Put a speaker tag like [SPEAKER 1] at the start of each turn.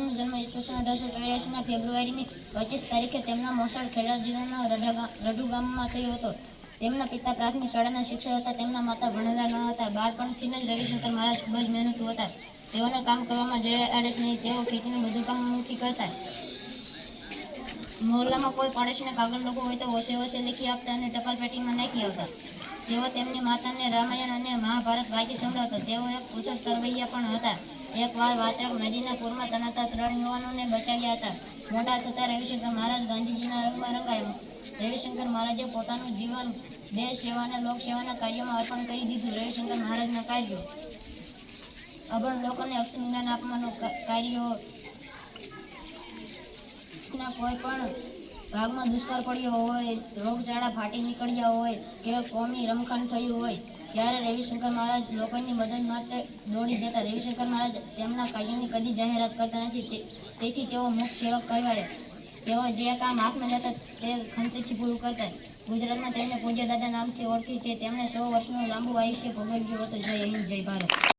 [SPEAKER 1] મહારાજનો જન્મ ઈસવીસન અઢારસો ચોર્યાસીના ફેબ્રુઆરીની પચીસ તારીખે તેમના મોસાળ ખેડા જિલ્લાના રઢા ગામમાં થયો હતો. તેમના પિતા પ્રાથમિક શાળાના શિક્ષક હતા, તેમના માતા ભણેલા ન હતા, બાળપણથી જ રવિશંકર મહારાજ ખૂબ જ મહેનતુ હતા. તેઓને કામ કરવામાં જે આળસ નહીં, તેઓ ખેતીનું બધું કામ નથી કરતા. મોહલ્લામાં કોઈ પાડોશીને કાગળ લોકો હોય તો ઓછે ઓછે લખી આપતા અને ટપાલ પેટીમાં નાખી આવતા. તેઓ તેમની માતાને રામાયણ અને મહાભારત વાંચી સંભળાવતો, તેઓ એક કુશળ તરવૈયા પણ હતા. એકવાર વાત્રક નદીના પૂરમાં તણાતા ત્રણ યુવાનોને બચાવ્યા હતા. મોટા થતા રવિશંકર મહારાજ ગાંધીજીના રંગમાં રંગાયા. રવિશંકર મહારાજે પોતાનું જીવન દેશ સેવાના લોકસેવાના લોક સેવાના કાર્યોમાં અર્પણ કરી દીધું. રવિશંકર મહારાજના કાર્યો. અભણ લોકોને અક્ષર આપવાનું કાર્યો કોઈ પણ ભાગમાં દુષ્કાળ પડ્યો હોય, રોગચાળા ફાટી નીકળ્યા હોય, કે કોમી રમખાણ થયું હોય, ત્યારે રવિશંકર મહારાજ લોકોની મદદ માટે દોડી જતા. રવિશંકર મહારાજ તેમના કાર્યની કદી જાહેરાત કરતા નથી. તેથી તેઓ મુખ સેવક કહેવાય. તેઓ જે કામ હાથમાં લેતા તે ખંતથી પૂરું કરતા. ગુજરાતમાં તેમને પૂજ્ય દાદા નામથી ઓળખી છે. તેમણે સો વર્ષનું લાંબુ આયુષ્ય ભોગવ્યું હતું. જય હિન્દ, જય ભારત.